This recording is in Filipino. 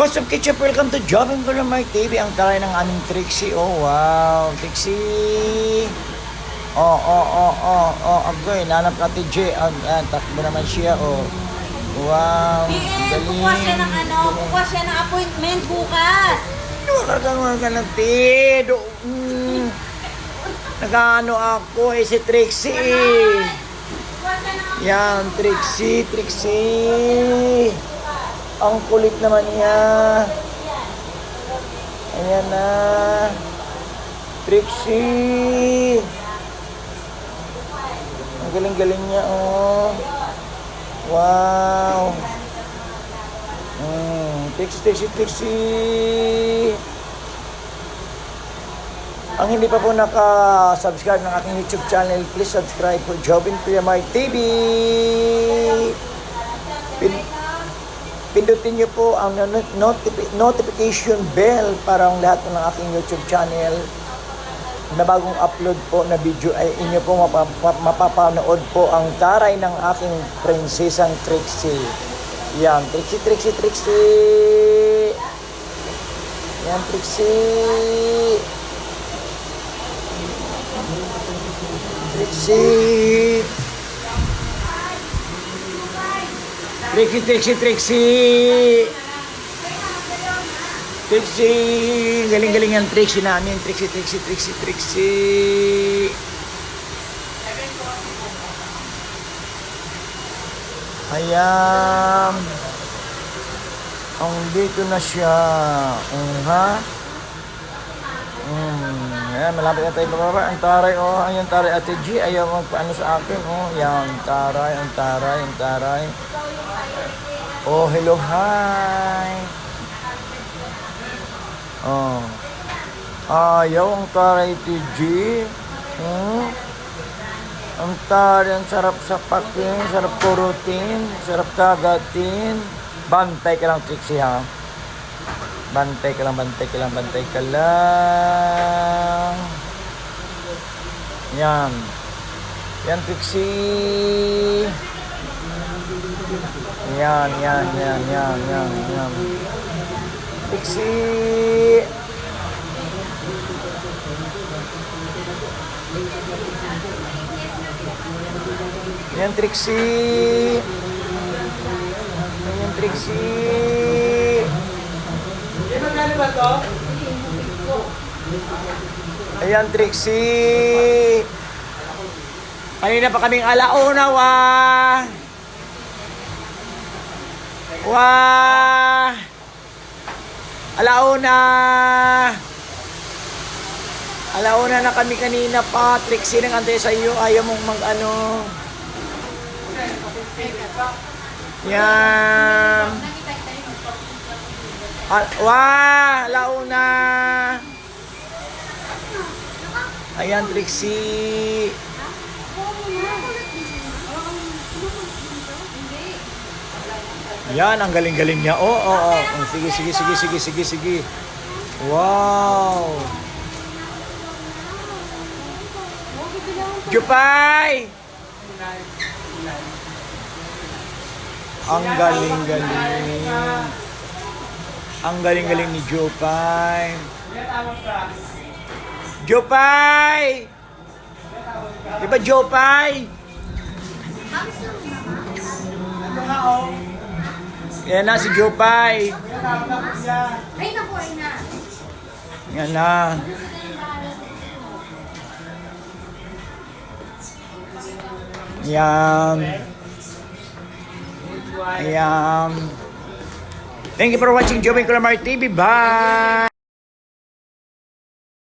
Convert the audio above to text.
What's up, Ketchup? Welcome to Job and Colomar TV. Ang taray ng aming Trixie. Oh, wow. Trixie. Oh, oh, oh, oh, oh. Agoy, nanap natin J. Ah, ah, takbo naman siya. Oh. Wow. PM, kukuha siya ng ano, kukuha siya ng appointment bukas. Nakakagawa ka ng tido. Mm. Nagano ako eh si Trixie. eh. Kukuha siya ng Yan, Trixie, Trixie. Ang kulit naman niya. Ayan na. Trixie. Ang galing-galing niya, oh. Wow. Mm, Trixie, Trixie, Trixie. Ang hindi pa po naka-subscribe ng aking YouTube channel, please subscribe po Jobin PMI TV. Pin- pindutin niyo po ang not- notifi- notification bell para ang lahat ng aking YouTube channel na bagong upload po na video ay inyo po mapapa- mapapanood po ang taray ng aking prinsesang Trixie. Yan, Trixie, Trixie, Trixie. Yan, Trixie. Trixie. Trixie, Trixie, Trixie. Trixie. Galing-galing ang Trixie namin. Trixie, Trixie, Trixie, Trixie. Ayan. Ang dito na siya. Um, ha? Mm, ayan, malapit na tayo bababa. Ang taray, oh. Ayan, taray. Ate G, ayaw magpaano sa akin, oh. Yan, taray, ang taray, ang taray. Oh, hello, hi. Oh. Ayaw ang taray, Ate G. Hmm? Ang taray, ang sarap sa pakin, sarap kurutin, sarap kagatin. Bantay ka lang, Trixie, ha? Bantay ka lang, bantay ka lang, bantay ka lang. Yan. Yan, Pixie. Yan, yan, yan, yan, yan, yan. Pixie. Yan, Trixie. Yan, Trixie. Ayan, Trixie. Kanina pa kaming alauna, wa. Wa. Alauna. Alauna na kami kanina pa. Trixie nang antay sa iyo. Ayaw mong mag ano. Yan. Ah, Wah, launa. Ayan, Trixie. Yan, ang galing-galing niya. Oo, oo, oo. Oh, Sige, sige, sige, sige, sige, sige. Wow. Jupay! Ang galing-galing. Ang galing-galing ni Jopay. Jopay! Di ba Jopay? Yan na si Jopay. Ay, naku, ay na. Yan na. Yan. Ayan. Thank you for watching Jobin Kulamar TV. Bye!